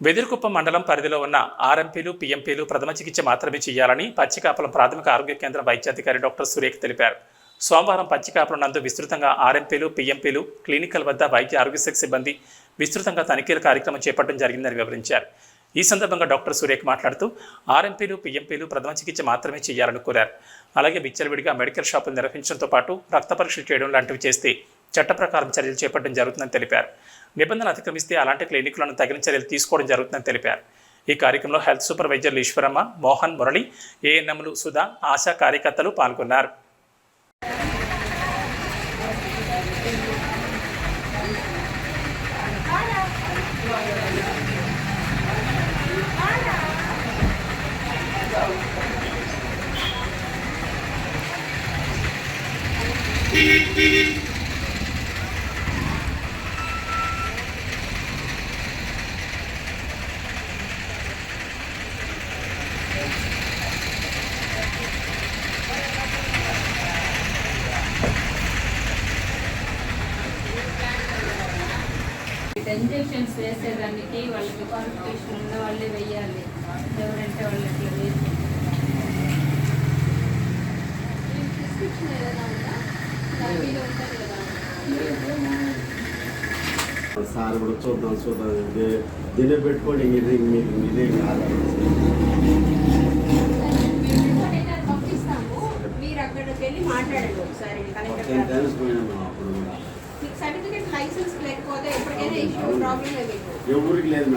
వెదిరికుప్పం మండలం పరిధిలో ఉన్న ఆర్ఎంపీలు పీఎంపీలు ప్రథమ చికిత్స మాత్రమే చేయాలని పచ్చికాపలం ప్రాథమిక ఆరోగ్య కేంద్రం వైద్యాధికారి డాక్టర్ సురేఖ్ తెలిపారు. సోమవారం పచ్చికాపులం నందు విస్తృతంగా ఆర్ఎంపీలు పీఎంపీలు క్లినికల్ వద్ద వైద్య ఆరోగ్య శాఖ సిబ్బంది విస్తృతంగా తనిఖీల కార్యక్రమం చేపట్టడం జరిగిందని వివరించారు. ఈ సందర్భంగా డాక్టర్ సురేఖ్ మాట్లాడుతూ ఆర్ఎంపీలు పీఎంపీలు ప్రథమ చికిత్స మాత్రమే చేయాలని కోరారు. అలాగే విచ్చలవిడిగా మెడికల్ షాపులు నిర్వహించడంతో పాటు రక్త పరీక్షలు చేయడం లాంటివి చేస్తే చట్ట ప్రకారం చర్యలు చేపట్టడం జరుగుతుందని తెలిపారు. నిబంధనలు అతిక్రమిస్తే అలాంటి క్లినిక్లను తగిన చర్యలు తీసుకోవడం జరుగుతుందని తెలిపారు. ఈ కార్యక్రమంలో హెల్త్ సూపర్వైజర్లు ఈశ్వరమ్మ మోహన్ మురళి ఏఎన్ఎంలు సుధా ఆశా కార్యకర్తలు పాల్గొన్నారు. ఇంజెక్షన్స్ వేసేదానికి వాళ్ళకి క్వాలిఫికేషన్ ఉన్న వాళ్ళే వెయ్యాలి ఎవరంటే వాళ్ళు అట్లా వేసి ప్రిస్క్రిప్షన్ ఏదైనా ఉందా ఉంటుంది కదా సార్ కూడా చూద్దాం చూద్దాం. దీన్ని పెట్టుకోండి ఇది మీకు ఇదే కాదు. మీరు అక్కడికి వెళ్ళి మాట్లాడండి ఒకసారి. కలెక్టర్ అప్పుడు. ఎవరికి లేదు.